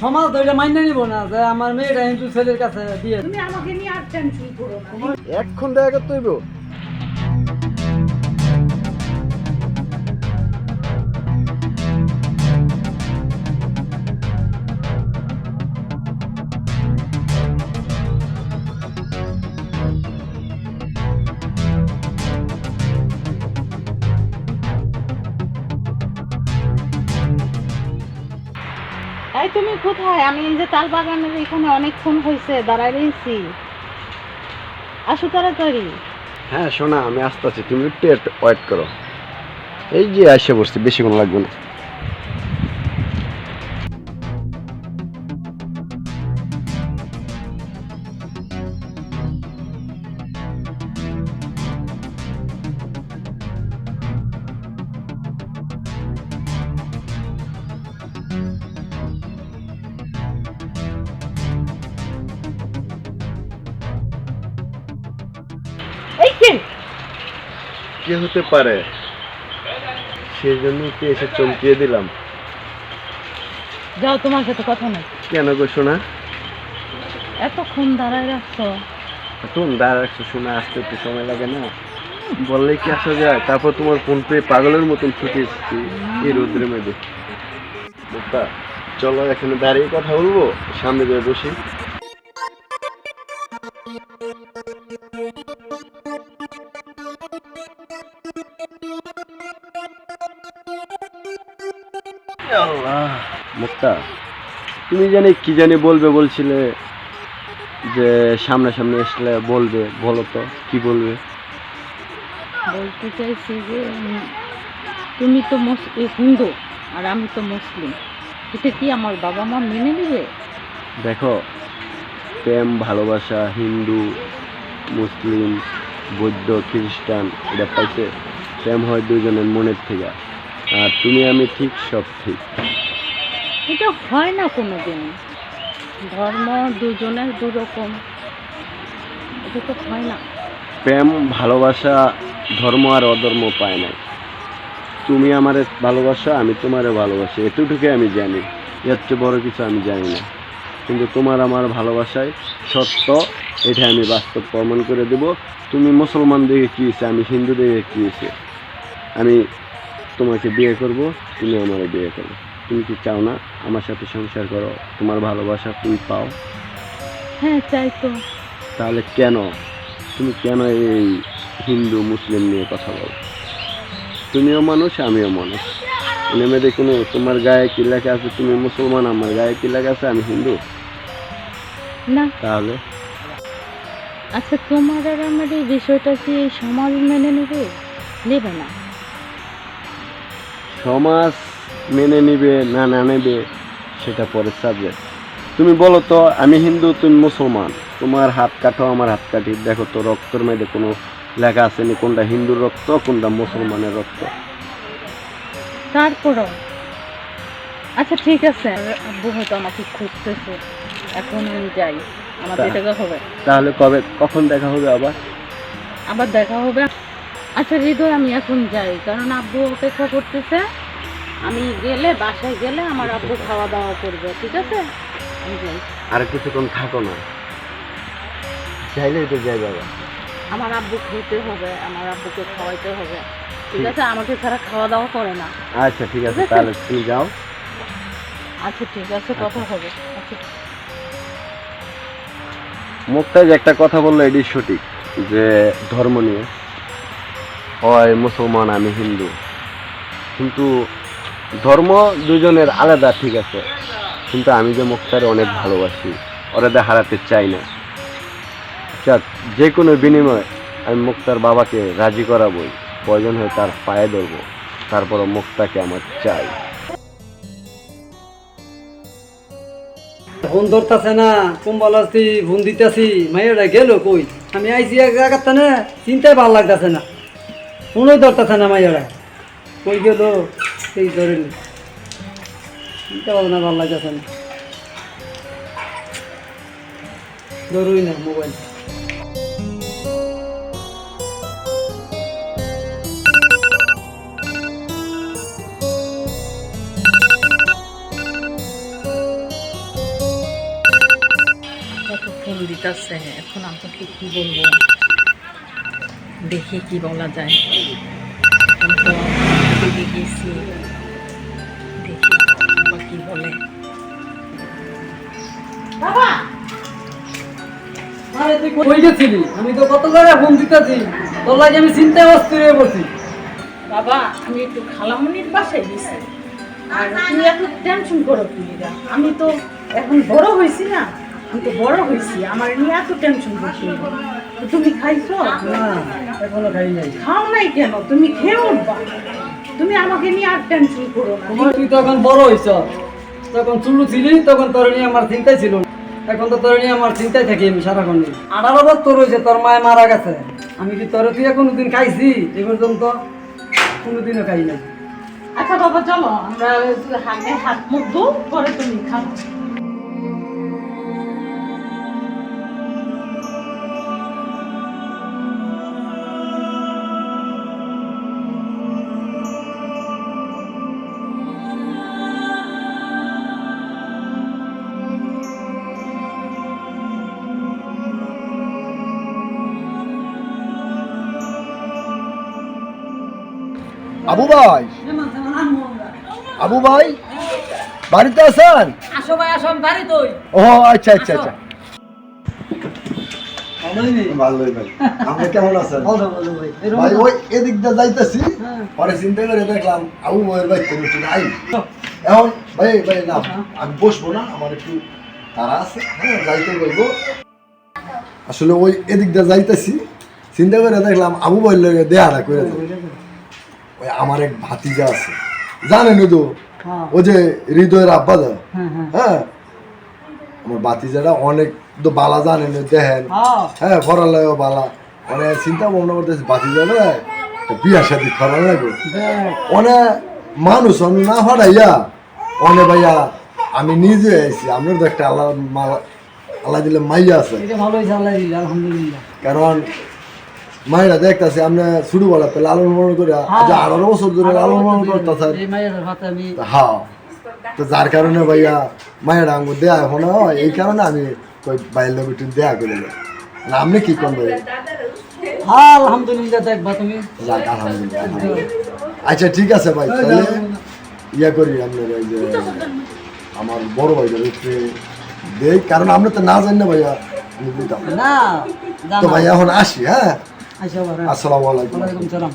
সমাজ তো এটা মাইনে নিব না যে আমার মেয়েটা হিন্দু ছেলের কাছে দিয়ে তুমি আমাকে নিয়ে আর টেনশন করো না। এক্ষণ দেখা করতে হইব। এই তুমি কোথায়? আমি এই যে তাল বাগানের এখানে অনেকক্ষণ হয়েছে দাঁড়ায় রয়েছি আসো তাড়াতাড়ি। হ্যাঁ শোনা, আমি আসতে আছি তুমি একটু ওয়েট করো। এই যে আসে বসছি বেশিক্ষণ লাগবে না। কি হতে পারে? সেই জন্য কি এসে চমকিয়ে দিলাম। যাও তোমার সাথে কথা নেই। কেন গো শোনা এতক্ষণ দাঁড়ায় রাখছো? তুমি দাঁড়া রাখছো শোনা আসতে একটু সময় লাগে না। বললে কি আসা যায়? তারপর তোমার ফোন পেয়ে পাগলের মতন ছুটে এসেছি এই রোদ্রের মধ্যে। চলো এখানে দাঁড়িয়ে কথা বলব সামনে দিয়ে বসি। মুক্তা তুমি জানি কি জানি বলবে বলছিলে যে সামনে সামনে আসলে বলবে বলো তো কি বলবে? বলতে চাইছি যে তুমি তো হিন্দু আর আমি তো মুসলিম। এটা কি আমার বাবা মা মেনে নেবে? দেখো প্রেম ভালোবাসা হিন্দু মুসলিম বৌদ্ধ খ্রিস্টান এটা পাইছে। প্রেম হয় দুজনের মনের থেকে। আর তুমি আমি ঠিক সব ঠিক। এটা হয় না কোনো দিন ধর্ম দুজনের দু রকম এটা তো হয় না। প্রেম, ভালোবাসা, ধর্ম আর অধর্ম পায় নাই তুমি আমারে ভালোবাসা, আমি তোমারে ভালোবাসি। এতটুকুই আমি জানি। এর চেয়ে বড় কিছু আমি জানি না। কিন্তু তোমার আমার ভালোবাসায় সত্য, এটা আমি বাস্তব প্রমাণ করে দেব। তুমি মুসলমান দেখে কী হয়েছে, আমি হিন্দু দেখে কী হয়েছে? আমি তোমাকে বিয়ে করব, তুমি আমার বিয়ে করো। তুমি কি চাও না? আমার সাথে সংসার করো। তোমার ভালোবাসা তুমি পাও। হ্যাঁ চাই তো। তাহলে কেন? তুমি কেন এই হিন্দু মুসলিম নিয়ে কথা বলো? তুমিও মানুষ আমিও মানুষ। নেমে কোনো তোমার গায়ে কি লেখা আছে? তুমি মুসলমান আমার গায়ে কি লেখা আছে? আমি হিন্দু। না। তাহলে? আচ্ছা তোমার আর আমার এই বিষয়টা কি সমাজ মেনে নেবে? নেবে না। সমাজ মেনে নিবে না না নেবে সেটা পরের সাবজেক্ট তুমি বলো তো আমি হিন্দু তুমি মুসলমান। তোমার হাত কাটো আমার হাত কাটি। দেখো তো রক্তর মধ্যে কোনো লেখা আছে নি কোনটা হিন্দুর রক্ত কোনটা মুসলমানের রক্ত? তারপরও? আচ্ছা ঠিক আছে। আব্বু হয়তো আমাকে খুঁজতেছে। এখন আমি যাই। আমার দেখা হবে। তাহলে কবে কখন দেখা হবে আবার? আবার দেখা হবে। আচ্ছা হৃদয় আমি এখন যাই। কারণ আব্বু অপেক্ষা করতেছে। আমি গেলে বাসায় গেলে আমার আব্বু খাওয়া দাওয়া করবে ঠিক আছে? আর কিছুক্ষণ থাকো না। চাইলেই তো যাই বাবা। আমার আব্বু খেতে হবে আমার আব্বুকে খাওয়াইতে হবে। ঠিক আছে? আমাকে ছাড়া খাওয়া দাওয়া করে না। আচ্ছা ঠিক আছে তাহলে তুমি যাও। আচ্ছা ঠিক আছে কথা হবে। আচ্ছা। মুক্তাজ একটা কথা বলল এটি সঠিক যে ধর্ম নিয়ে। হয় মুসলমান আমি হিন্দু। কিন্তু ধর্ম দুজনের আলাদা, ঠিক আছে। কিন্তু আমি যে মুক্তারে অনেক ভালোবাসি ওরাদের হারাতে চাই না। যাক যে কোনো বিনিময়ে আমি মুক্তার বাবাকে রাজি করাবই, প্রয়োজন হয়ে তার পায়ে ধরবো, তারপরও মুক্তাকে আমার চাই। ফোন ধরতেছে না কুম্বাল আসছি ফোন দিতেছি, মাইয়াটা গেল কই? আমি আইসি এক জায়গাতে না চিন্তায় ভালো লাগতেছে না। ফোনই ধরতেছে না মাইয়াটা কই গেল? সেই ধরেনি। চিন্তা ভাবনা ভালো লাগতেছে না। ধরুই না মোবাইল ফোন দিতেছে? এখন আপনাকে কি বলব? দেখি কি বলা যায়। গেছি দেখি বা কি বলে। বাবা! আরে তুই কই গেছিলি? আমি তো কত জায়গায় ফোন দিতেছি। তোর লাগে আমি চিন্তায় অস্থির হয়ে পড়ছি। বাবা আমি একটু খালামনির বাসায় গেছি। আর তুমি এত টেনশন করো তুলিরা আমি তো এখন বড় হয়েছি না। আমি তো বড় হয়েছি। আমার নিয়ে এত টেনশন করছি তুমি খাইছো? না এখনও খাই নাই। খাও নাই কেন? তুমি খেয়ে উঠবা। তুমি আমাকে নিয়ে আর টেনশন করো না। তুই তখন বড় হইছ। তখন চুলু ছিলি তখন তোর নিয়ে আমার চিন্তাই ছিল। এখন তো তোর নিয়ে আমার চিন্তায় থাকি আমি সারাক্ষণ আঠারো বছর তোর হয়েছে তোর মায় মারা গেছে। আমি কি তোর তুই কোনোদিন খাইছি? এ পর্যন্ত কোনোদিনও খাই নাই। আচ্ছা বাবা চলো আমরা হাতে হাত মুখ দু পরে তুমি খাব আবু ভাই। আবু ভাই বাড়িতে আছেন? আসো ভাই আসো বাড়ি তুই ও আচ্ছা আচ্ছা আচ্ছা। ভালোই ভাই। আপনি কেমন আছেন? ভাই। ওই এদিক দিয়ে যাইতেছি। হ্যাঁ। পরে চিন্তা করে দেখলাম আবু ভাইয়ের একটু নাই। এখন ভাই ভাই না আমি বসবো না আমার একটু তারা আছে। হ্যাঁ যাইতে বলব। আসলে ওই এদিক দিয়ে যাইতেছি। চিন্তা করে দেখলাম আবু ভাইয়ের লগে দেয়া না করে আমার এক ভাতিজা আছে। জানেন তো? হ্যাঁ। ও যে হৃদয়ের আব্বা দা হ্যাঁ? আমার ভাতিজাটা অনেক তো বালা জানেন দেখেন। হ্যাঁ। হ্যাঁ পড়ালেও বালা। মানে চিন্তা ভাবনা করতেছি ভাতিজাটা বিয়া শাদি করার লাগবে। অনেক মানুষ আমি না হারাইয়া অনে ভাইয়া আমি নিজে আইছি আপনার তো একটা আল্লাহ আল্লাহ দিলে মাইয়া আছে। কারণ মায়েরা দেখতেছে আপনি শুরু বেলাতে লালন পালন করে আজ আঠারো বছর ধরে লালন পালন এই মায়ের হ্যাঁ। তো যার কারণে ভাইয়া মায়ের আঙ্গু দেয়া এখন এই কারণে আমি ওই একটু দেয়া করে আপনি কি করবেন ভাই হ্যাঁ আলহামদুলিল্লাহ দেখবা তুমি। যাক আলহামদুলিল্লাহ আলহামদুলিল্লাহ। আচ্ছা ঠিক আছে ভাই তাহলে ইয়া করি আপনার ওই যে আমার বড় ভাইটা একটু দেই কারণ আপনি তো না জানি না ভাইয়া আমি বুঝতাম। না। তো জানো ভাই এখন আসি হ্যাঁ? আচ্ছা আসসালামু আলাইকুম। ওয়ালাইকুম সালাম।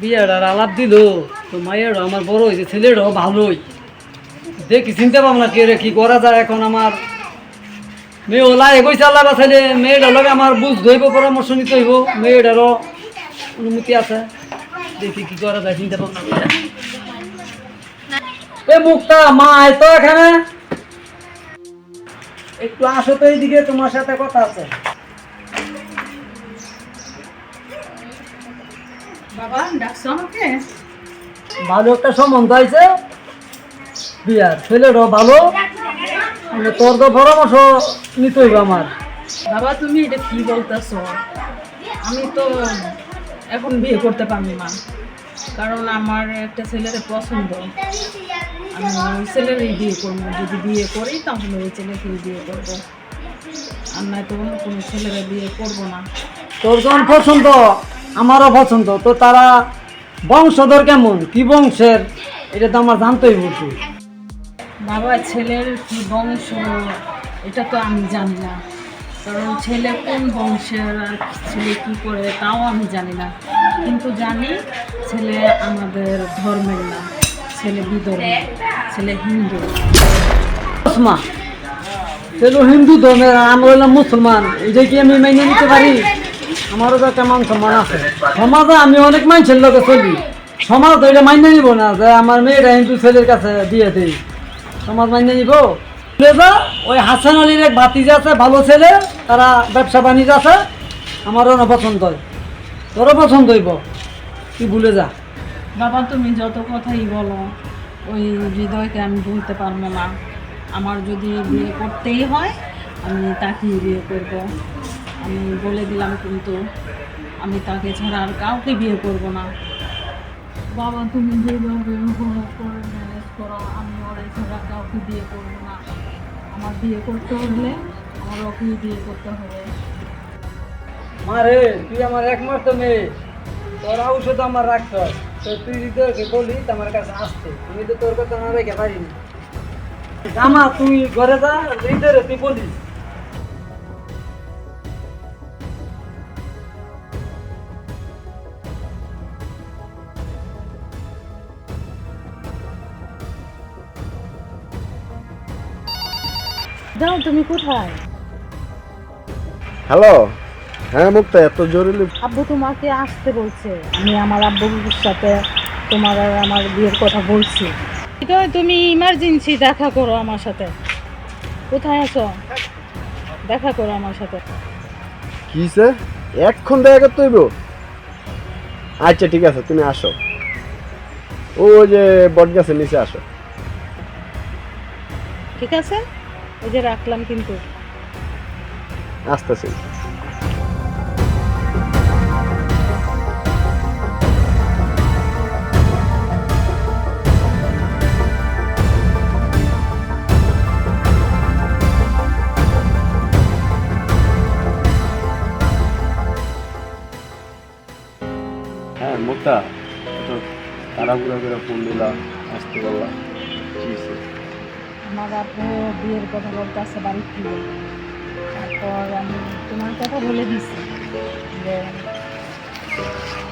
বিয়াটার আলাপ দিল তো মায়েরও আমার বড় হয়েছে ছেলেরও ভালোই দেখি চিন্তা ভাবনা কি রে কি করা যায় এখন আমার? মেয়ে ওলা এগোইছে আল্লাহ বাসাইলে মেয়েটার লগে আমার বুঝ ধইব পরামর্শ নিতে হইব মেয়েটারও অনুমতি আছে। দেখি কি করা যায় চিন্তা ভাবনা করে। এ মুক্তা মা তো এখানে। একটু আসো তো এইদিকে তোমার সাথে কথা আছে। বাবা ডাকছো আমাকে? ভালো একটা সম্বন্ধ আছে বিয়ার ছেলেরও ভালো? মানে তোর তো পরামর্শ নিতে হইব আমার। বাবা তুমি এটা কি বলতেছো? আমি তো এখন বিয়ে করতে পারব না কারণ আমার একটা ছেলের পছন্দ। আমি ওই ছেলেরই বিয়ে করব যদি বিয়ে করি তাহলে ওই ছেলেকেই বিয়ে করব। আর নয়তো অন্য কোনো ছেলেরা বিয়ে করব না। তোর যখন পছন্দ আমারও পছন্দ তো তারা বংশধর কেমন? কি বংশের? এটা তো আমার জানতেই বলছি বাবা ছেলের কি বংশ? এটা তো আমি জানি না। কারণ ছেলে কোন বংশের আর ছেলে কি করে তাও আমি জানি না। কিন্তু জানি ছেলে আমাদের ধর্মের না। ছেলে ছেলে হিন্দু। মা ছেলে হিন্দু ধর্মের আমরা হলাম মুসলমান। এটা কি আমি মেনে নিতে পারি? আমারও তো একটা মান সম্মান আছে। সমাজে আমি অনেক মানুষের লোকে চলি। সমাজ তো এটা মান্য নিব না যে আমার মেয়েটা হিন্দু ছেলের কাছে দিয়ে দেই। সমাজ মান্য নিব। বলে যা, ওই হাসান আলীর এক ভাতিজা আছে ভালো ছেলে তারা ব্যবসা বাণিজ্য আছে আমারও না পছন্দ হয়। তোরও পছন্দ হইব। তুই ভুলে যা। বাবা তুমি যত কথাই বলো ওই হৃদয়কে আমি ভুলতে পারব না। আমার যদি বিয়ে করতেই হয় আমি তাকেই বিয়ে করব। আমি বলে দিলাম কিন্তু আমি তাকে ছাড়া আর কাউকে বিয়ে করব না। বাবা তুমি যেভাবে উপভোগ করে ম্যানেজ করো আমি ওর ছাড়া কাউকে বিয়ে করব না। আমার বিয়ে করতে হলে আমার ওকেই বিয়ে করতে হবে। মারে তুই আমার একমাত্র মেয়ে। তোর ঔষধ আমার রাখতে হয়। তো তুই বলি আমার কাছে আসতে আমি তো তোর কথা না রেখে পারিনি জামা তুই ঘরে যা হৃদয় তুই বলিস। যাও তুমি কোথায়? হ্যালো? হ্যাঁ মুক্তা এত জরুরি আব্বু তোমাকে আসতে বলছে। আমি আমার আব্বুর সাথে তোমার আর আমার বিয়ের কথা বলছি। হৃদয় তুমি ইমার্জেন্সি দেখা করো আমার সাথে। কোথায় আছো? দেখা করো আমার সাথে। কিসে এক্ষণ দেখা করতে হইব? আচ্ছা ঠিক আছে তুমি আসো। ও যে বট গাছের নিচে আসো। ঠিক আছে? এই যে রাখলাম কিন্তু। আসতেছি। হ্যাঁ মুক্তা এত তাড়াহুড়া করে ফোন দিলাম আসতে হইছে? আমার আব্বু বিয়ের কথা বলতে আসছে বাড়ি ফিরে তারপর আমি তোমার কথা বলে দিছি যে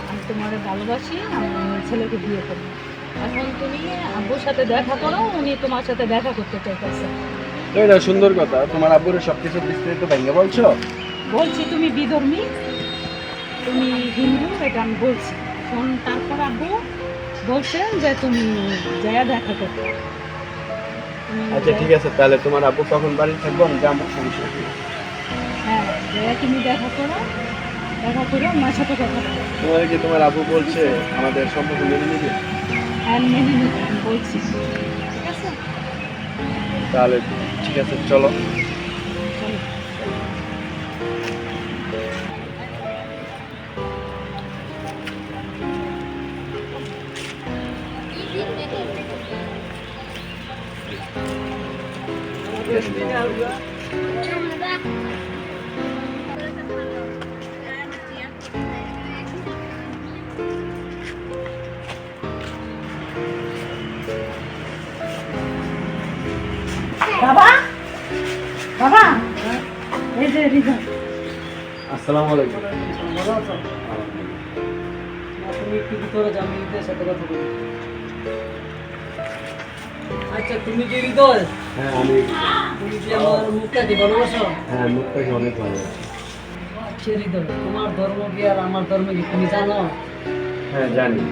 আমি তোমার ভালোবাসি আমি ছেলেকে বিয়ে করব। এখন তুমি আব্বুর সাথে দেখা করো উনি তোমার সাথে দেখা করতে চাইতেছে। এটা সুন্দর কথা। তোমার আব্বুরে সবকিছু বিস্তারিত ভেঙে বলছো? বলছি তুমি বিধর্মী তুমি হিন্দু এটা আমি বলছি। এখন তারপর আব্বু বলছেন যে তুমি জায়গা দেখা করতে। আচ্ছা ঠিক আছে তাহলে তোমার আব্বু কখন বাড়ি থাকব আমি যাব সমস্যা নেই। হ্যাঁ জায়গা তুমি দেখা করো দেখা করে আমার সাথে কথা বলো। তোমার কি তোমার আব্বু বলছে আমাদের সম্পর্ক মেনে নিবে? হ্যাঁ মেনে আমি বলছি। ঠিক আছে। তাহলে ঠিক আছে চলো। বাবা? বাবা? এই যে আসসালামু আলাইকুম। ভালো আছো? তুমি একটু ভিতরে হৃদয়ের সাথে কথা বলি। আচ্ছা তুমি কি হৃদয়? হ্যাঁ আমি তুমি কি আমার মুখটাকে ভালোবাসো? হ্যাঁ মুখটাকে অনেক ভালো সে হৃদয় তোমার ধর্ম কি আর আমার ধর্ম কি? তুমি জানো? হ্যাঁ জানি।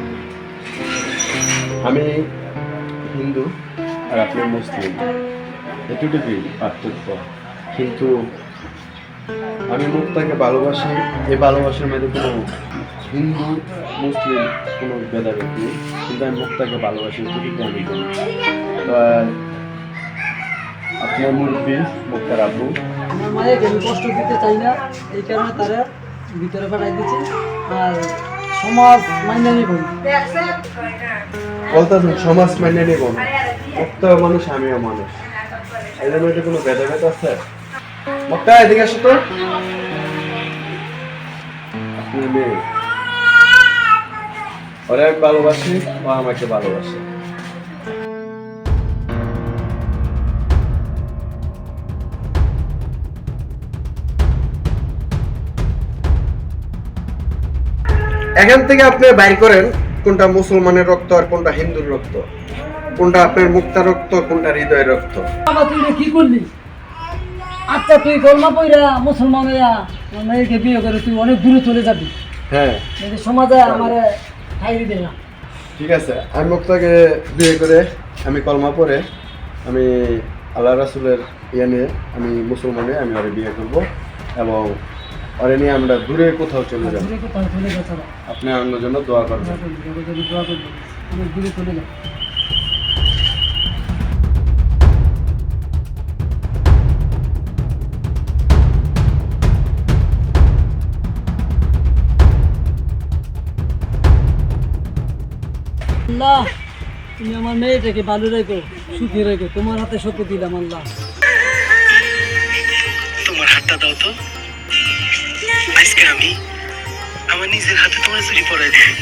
আমি হিন্দু আর আপনি মুসলিম। এটুকুই পার্থক্য। কিন্তু আমি মুক্তাকে ভালোবাসি এই ভালোবাসার মধ্যে কোনো হিন্দু মুসলিম কোনো ভেদাভেদ নেই। কিন্তু আমি মুক্তাকে ভালোবাসি এটুকুই আমি আপনার মুরব্বী মুক্তার আব্বু আমার মায়েকে আমি কষ্ট দিতে চাই না এই কারণে তারা ভিতরে পাঠাই দিচ্ছি। আর সমাজ মাইনে নিব বলতেছেন সমাজ মাইনে নেব না মুক্তাও মানুষ আমিও মানুষ। এদের মধ্যে কোনো ভেদাভেদ আছে? মুক্তা এদিকে আসো তো। আপনার মেয়ে। ওরা ভালোবাসি ও আমাকে ভালোবাসে। এখান থেকে আপনি বাইর করেন কোনটা মুসলমানের রক্ত আর কোনটা হিন্দুর রক্ত। কোনটা আপনার মুক্তা রক্ত কোনটা হৃদয়ের রক্ত। বাবা তুই কি করলি? আচ্ছা তুই কলমা পইরা মুসলমান হইয়া মেয়েকে বিয়ে করে তুই অনেক দূরে চলে যাবি। হ্যাঁ। এই সমাজে আমার খাইয়ে দে না। ঠিক আছে আমি মুক্তাকে বিয়ে করে আমি কলমা পরে আমি আল্লাহ রাসুলের ইয়ে নিয়ে আমি মুসলমানে আমি ওরে বিয়ে করব এবং ওরে নিয়ে আমরা দূরে কোথাও চলে যাব। কোথাও চলে গেছে আপনি আমার জন্য দোয়া করবেন। দোয়া চলে আল্লাহ তুমি আমার মেয়েটাকে ভালো রেখো সুখী রেখো। তোমার হাতে শপথ দিলাম আল্লাহ। তোমার হাতটা দাও তো। আজকে আমি আমার নিজের হাতে তোমার চুরি পরাই দিই